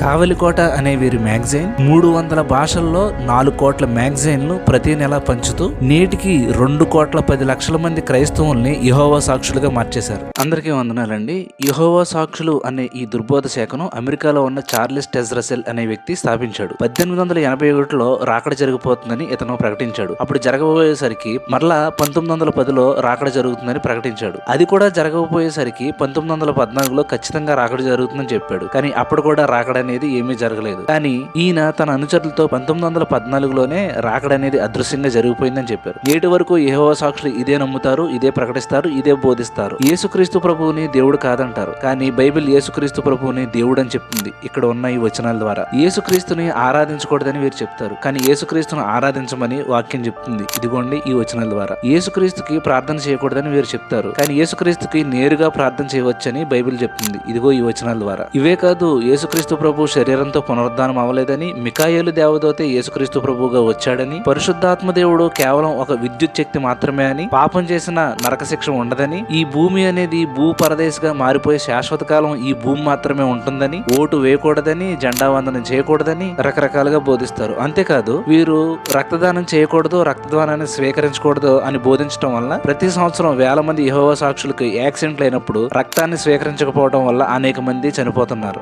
కావలికోట అనే వీరి మ్యాగజైన్ మూడు వందల భాషల్లో నాలుగు కోట్ల మ్యాగజైన్లు ప్రతి నెల పంచుతూ నేటికి రెండు కోట్ల పది లక్షల మంది క్రైస్తవుల్ని యహోవా సాక్షులుగా మార్చేశారు. అందరికీ వందనాలండి. యహోవా సాక్షులు అనే ఈ దుర్బోధ శాఖను అమెరికాలో ఉన్న చార్లెస్ టెజ్రసెల్ అనే వ్యక్తి స్థాపించాడు. పద్దెనిమిది వందల ఎనభై ఒకటిలో రాకడ జరిగిపోతుందని ఇతను ప్రకటించాడు. అప్పుడు జరగబోయేసరికి మరలా పంతొమ్మిది వందల పదిలో రాకడ జరుగుతుందని ప్రకటించాడు. అది కూడా జరగబోయేసరికి పంతొమ్మిది వందల పద్నాలుగులో ఖచ్చితంగా రాకడ జరుగుతుందని చెప్పాడు. కానీ అప్పుడు కూడా రాకడ అనేది ఏమీ జరగలేదు. కానీ ఈయన తన అనుచరులతో పంతొమ్మిది వందల పద్నాలుగులోనే రాకడనేది అదృశ్యంగా జరిగిపోయిందని చెప్పారు. నేటి వరకు ఏహో సాక్షులు ఇదే నమ్ముతారు ఇదే ప్రకటిస్తారు ఇదే బోధిస్తారు. యేసుక్రీస్తు ప్రభువుని దేవుడు కాదంటారు. కానీ బైబిల్ యేసుక్రీస్తు ప్రభువుని దేవుడు అని చెప్తుంది. ఇక్కడ ఉన్న ఈ వచనాల ద్వారా. యేసుక్రీస్తుని ఆరాధించకూడదని వీరు చెప్తారు. కానీ యేసుక్రీస్తును ఆరాధించమని వాక్యం చెప్తుంది. ఇదిగోండి ఈ వచనాల ద్వారా. యేసుక్రీస్తుకి ప్రార్థన చేయకూడదని వీరు చెప్తారు. కానీ యేసుక్రీస్తుకి నేరుగా ప్రార్థన చేయవచ్చని బైబిల్ చెప్తుంది. ఇదిగో ఈ వచనాల ద్వారా. ఇవే కాదు యేసుక్రీస్తు ప్రభు శరీరంతో పునరుద్ధానం అవ్వలేదని మికాయేలు దేవదూత యేసుక్రీస్తు ప్రభువుగా వచ్చాడని పరిశుద్ధాత్మ దేవుడు కేవలం ఒక విద్యుత్ శక్తి మాత్రమే అని పాపం చేసిన నరక శిక్ష ఉండదని ఈ భూమి అనేది భూ పరదేశగా మారిపోయే శాశ్వత కాలం ఈ భూమి మాత్రమే ఉంటుందని ఓటు వేయకూడదని జెండా వందనం చేయకూడదని రకరకాలుగా బోధిస్తారు. అంతేకాదు వీరు రక్తదానం చేయకూడదు రక్తదానాన్ని స్వీకరించకూడదు అని బోధించడం వల్ల ప్రతి సంవత్సరం వేల మంది యెహోవా సాక్షులకు యాక్సిడెంట్లు అయినప్పుడు రక్తాన్ని స్వీకరించకపోవడం వల్ల అనేక మంది చనిపోతున్నారు.